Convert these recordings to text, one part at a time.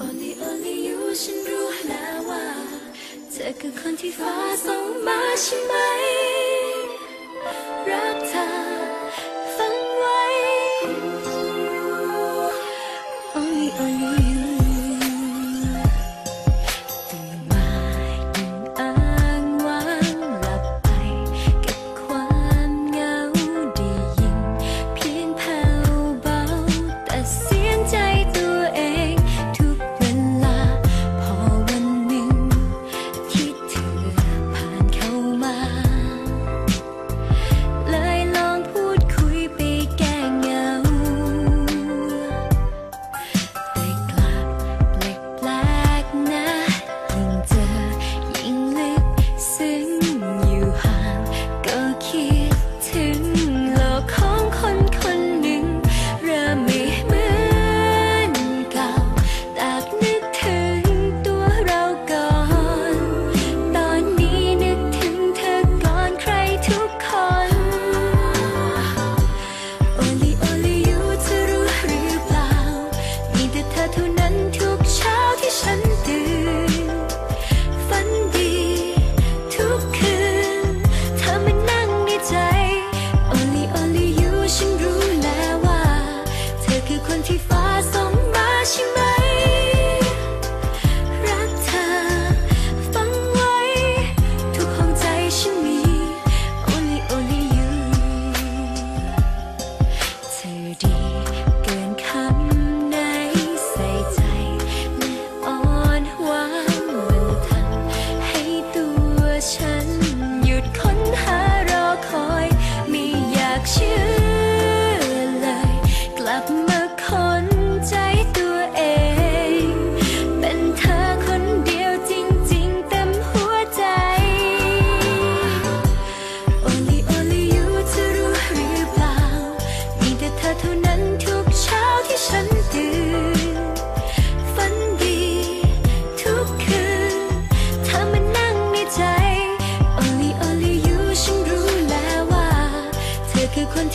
Only only you ฉันรู้แล้วว่า เธอคือคนที่ฟ้าส่งมาใช่ไหม รักเธอฟังไว้ Only only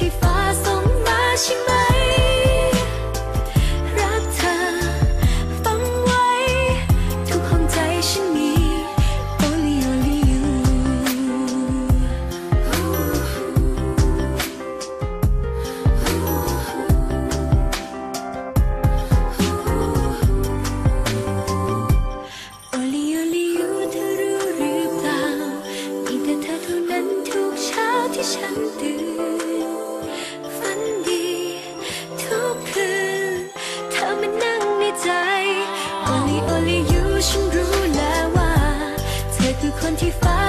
ที่ฟ้าส่งมาใช่ไหม 体发